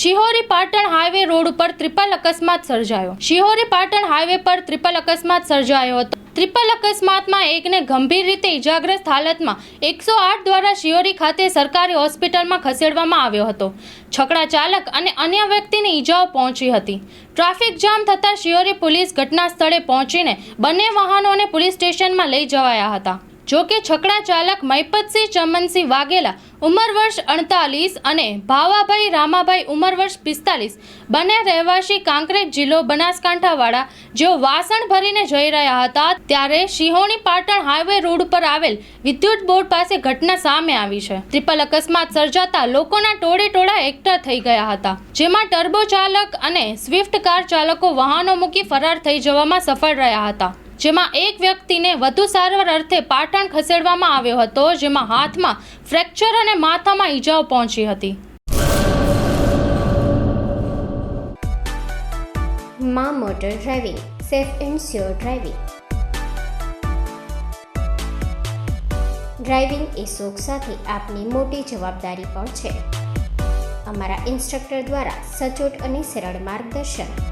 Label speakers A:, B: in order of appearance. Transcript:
A: Shihori Patan highway road ઉપર triple અકસ્માત સર્જાયો. શિહોરી પાટણ હાઈવે પર ત્રિપલ અકસ્માત સર્જાયો હતો. ત્રિપલ અકસ્માતમાં એકને ગંભીર રીતે ઇજાગ્રસ્ત હાલતમાં એકસો આઠ દ્વારા શિહોરી ખાતે સરકારી હોસ્પિટલમાં ખસેડવામાં આવ્યો હતો. છકડા ચાલક અને અન્ય વ્યક્તિને ઈજાઓ પહોંચી હતી. ટ્રાફિક જામ થતાં શિહોરી પોલીસ ઘટના સ્થળે પહોંચીને બંને વાહનોને પોલીસ સ્ટેશનમાં લઈ જવાયા હતા. જો કે છકડા ચાલક મૈપતસિંહ ચમનસિંહ વાઘેલા ઉંમર વર્ષ અડતાલીસ અને ભાવાભાઈ રામાભાઈ ઉંમર વર્ષ પિસ્તાલીસ. બંને રહેવાસી કાંકરેજ જિલ્લો બનાસકાંઠાવાળા. જેઓ વાસણ ભરીને જઈ રહ્યા હતા ત્યારે સિંહોણી પાટણ હાઈવે રોડ પર આવેલ વિદ્યુત બોર્ડ પાસે ઘટના સામે આવી છે. ટ્રિપલ અકસ્માત સર્જાતા લોકોના ટોળે ટોળા એકઠા થઈ ગયા હતા. જેમાં ટર્બો ચાલક અને સ્વિફ્ટ કાર ચાલકો વાહનો મૂકી ફરાર થઈ જવામાં સફળ રહ્યા હતા. જેમાં એક વ્યક્તિને વધુ સારવાર અર્થે પાટણ ખસેડવામાં આવ્યો હતો, જેમાં હાથમાં ફ્રેક્ચર અને માથામાં ઈજાઓ પહોંચી હતી.
B: મા motor driving, safe and sure driving. Driving એ શોખ સાથે આપની મોટી જવાબદારી પણ છે. અમારા ઇન્સ્ટ્રક્ટર દ્વારા સચોટ અને સરળ માર્ગદર્શન.